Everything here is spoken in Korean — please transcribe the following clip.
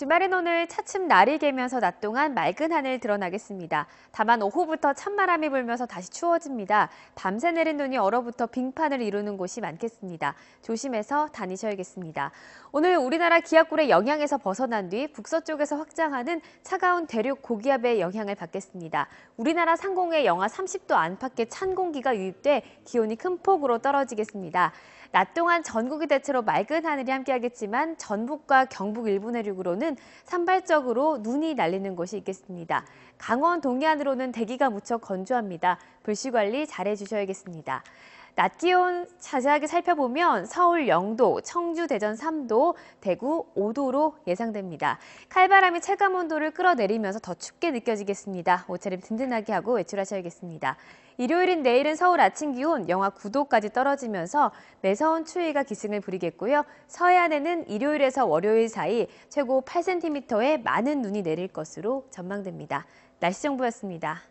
주말인 오늘 차츰 날이 개면서 낮 동안 맑은 하늘 드러나겠습니다. 다만 오후부터 찬바람이 불면서 다시 추워집니다. 밤새 내린 눈이 얼어붙어 빙판을 이루는 곳이 많겠습니다. 조심해서 다니셔야겠습니다. 오늘 우리나라 기압골의 영향에서 벗어난 뒤 북서쪽에서 확장하는 차가운 대륙 고기압의 영향을 받겠습니다. 우리나라 상공에 영하 30도 안팎의 찬 공기가 유입돼 기온이 큰 폭으로 떨어지겠습니다. 낮 동안 전국이 대체로 맑은 하늘이 함께하겠지만 전북과 경북 일부 내륙으로는 산발적으로 눈이 날리는 곳이 있겠습니다. 강원 동해안으로는 대기가 무척 건조합니다. 불씨 관리 잘 해 주셔야겠습니다. 낮 기온 자세하게 살펴보면 서울 0도, 청주, 대전 3도, 대구 5도로 예상됩니다. 칼바람이 체감 온도를 끌어내리면서 더 춥게 느껴지겠습니다. 옷차림 든든하게 하고 외출하셔야겠습니다. 일요일인 내일은 서울 아침 기온 영하 9도까지 떨어지면서 매서운 추위가 기승을 부리겠고요. 서해안에는 일요일에서 월요일 사이 최고 8cm의 많은 눈이 내릴 것으로 전망됩니다. 날씨 정보였습니다.